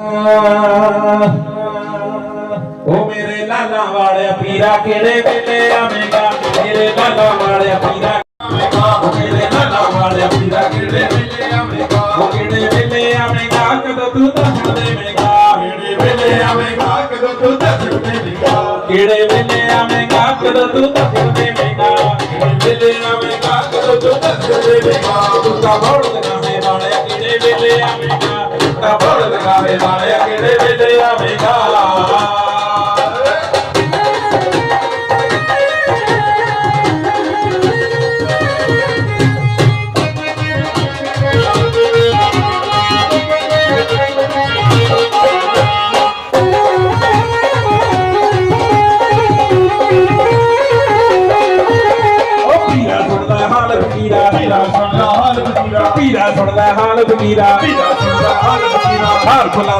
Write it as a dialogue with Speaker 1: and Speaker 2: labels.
Speaker 1: ਉਹ ਮੇਰੇ ਲਾਲਾ ਵਾਲਿਆ ਪੀਰਾ ਕਿਹੜੇ ਵੇਲੇ ਆਵੇਂਗਾ? ਮੇਰੇ ਲਾਲਾ ਵਾਲਿਆ ਪੀਰਾ ਆਵੇਂਗਾ। ਉਹ ਮੇਰੇ ਲਾਲਾ ਵਾਲਿਆ ਪੀਰਾ ਕਿਹੜੇ ਵੇਲੇ ਆਵੇਂਗਾ? ਉਹ ਕਿਹੜੇ ਵੇਲੇ ਆਵੇਂਗਾ? ਕਦੋਂ ਤੂੰ ਦੱਸ ਦੇਵੇਂਗਾ? ਕਿਹੜੇ ਵੇਲੇ ਆਵੇਂਗਾ? ਕਦੋਂ ਤੂੰ ਦੱਸ ਦੇਵੇਂਗਾ? ਕਿਹੜੇ ਵੇਲੇ ਆਵੇਂਗਾ? ਕਦੋਂ ਤੂੰ ਦੱਸ ਦੇਵੇਂਗਾ? ਕਿਹੜੇ ਵੇਲੇ ਆਵੇਂਗਾ? ਕਦੋਂ ਤੂੰ ਦੱਸ ਦੇਵੇਂਗਾ? ਤੂੰ ਤਾਂ ਬੋੜ ਲਗਾਵੇ ਵਾਲਿਆ, ਕਿਹੜੇ ਵੇਲੇ ਆਵੇਂਗਾ? ਤੂੰ ਤਾਂ ਲਗਾਵੇ ਵਾਲਿਆ ਕਿਹੜੇ ਵੇਲੇ ਆਵੇਂਗਾ ਉਹ ਪੀਰਾ ਸੁਣਦਾ ਹਾਲ ਫਕੀਰਾ ਪੀਰਾ ਸੁਣਦਾ ਹਾਲ ਫਕੀਰਾ ਪੀਰਾ ਸੁਣਦਾ ਹਾਲ ਫਕੀਰਾ